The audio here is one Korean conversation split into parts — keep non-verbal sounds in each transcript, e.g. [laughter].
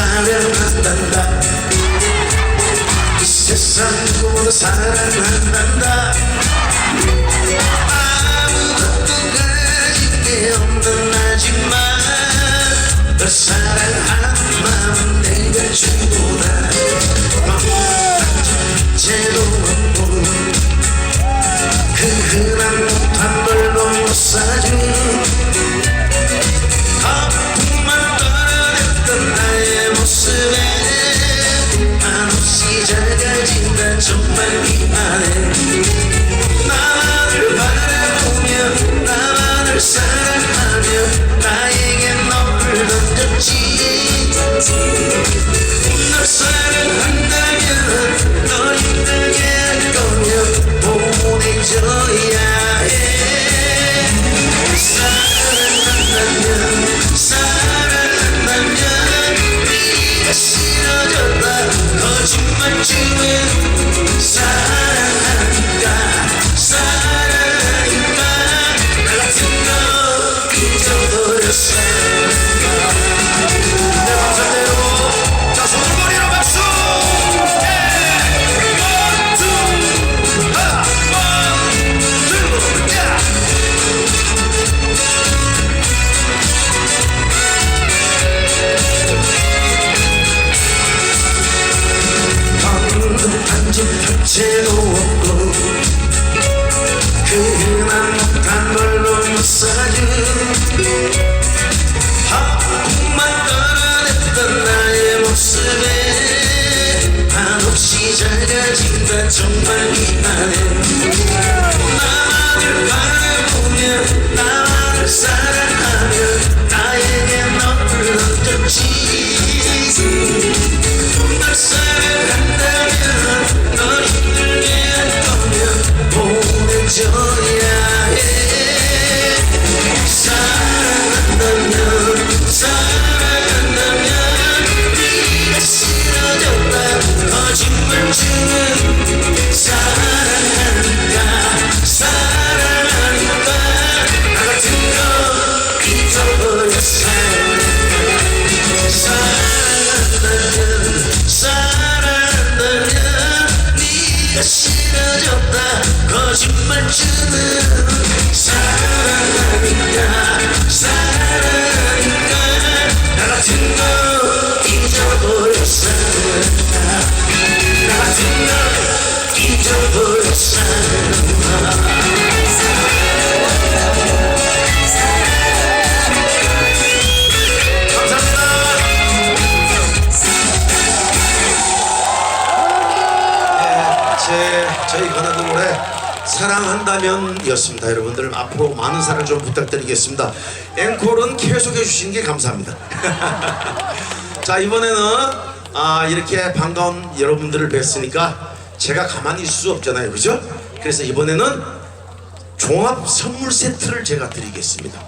사랑한단다. 이 세상 누구보다 사랑한단다. 아무것도 가진 게 없는 나지만 널 사랑하는 거 한없이 작아진다 정말 미안해. 나를 바라보며 나 싫어졌다. 거짓말 치는 사랑하니까 사랑하니까 나 같은 거 잊어버렸어. 나 같은 거 사랑한다면이었습니다. 여러분들 앞으로 많은 사랑 좀 부탁드리겠습니다. 앵콜은 계속해 주시는 게 감사합니다. [laughs] 자 이번에는 아, 이렇게 반가운 여러분들을 뵀으니까 제가 가만히 있을 수 없잖아요, 그죠? 그래서 이번에는 종합 선물 세트를 제가 드리겠습니다.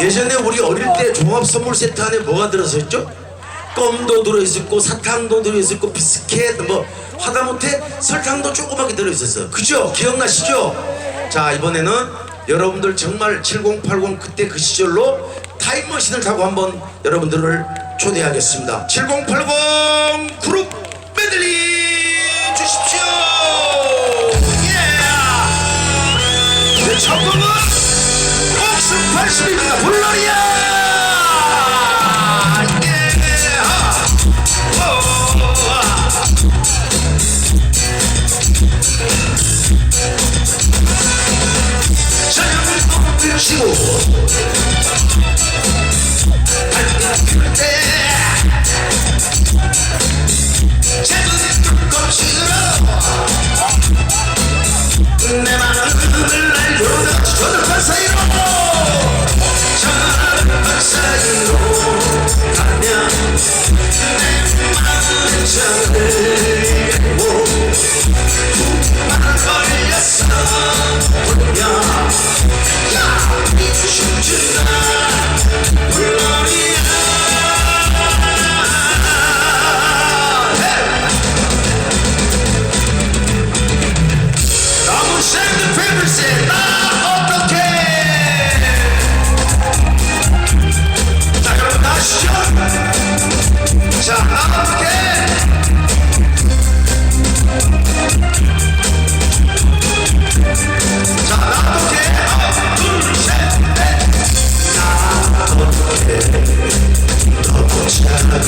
예전에 우리 어릴 때 종합 선물 세트 안에 뭐가 들어있었죠? 껌도 들어있었고 사탕도 들어있었고 비스켓 뭐 하다못해 설탕도 조그맣게 들어있었어요 그죠? 기억나시죠? 자 이번에는 여러분들 정말 7080 그때 그 시절로 타임머신을 타고 한번 여러분들을 초대하겠습니다 7080 그룹 메들리 주십시오 예! 네, 첫 곡은 옥수 80입니다 블러리야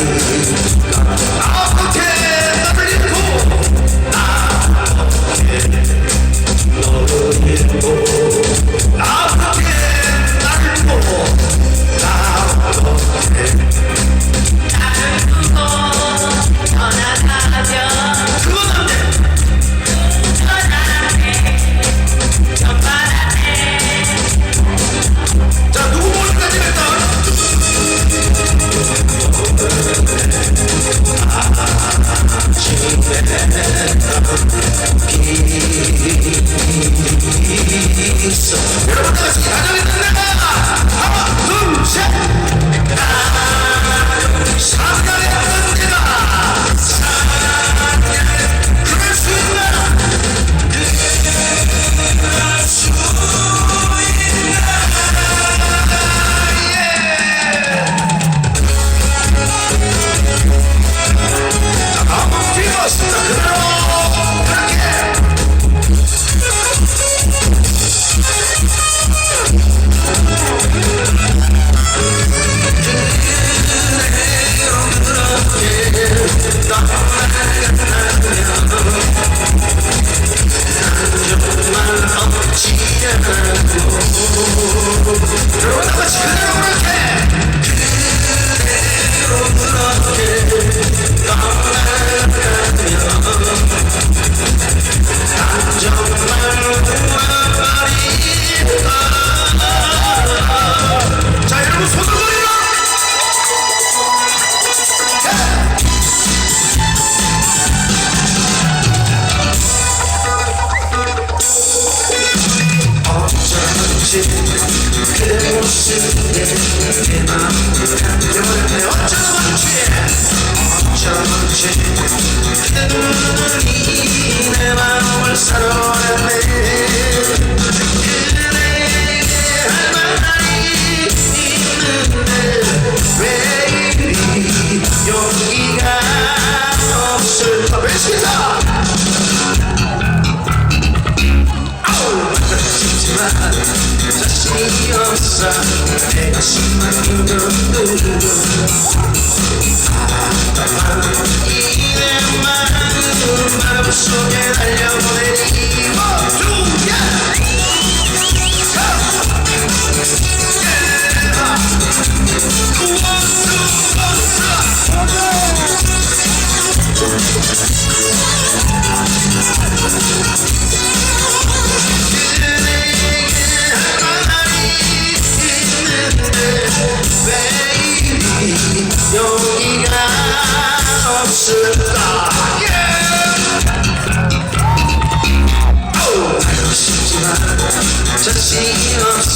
Música 그대 눈이 내 마음을 사로잡네 그대에게 할 말이 있는데 왜 이리 용기가 없을까 외치자 자신이 없어 내 가슴만 두근두 마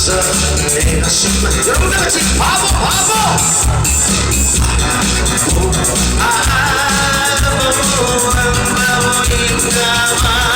여러분 다 같이 바보 바보 바보 바보인가 봐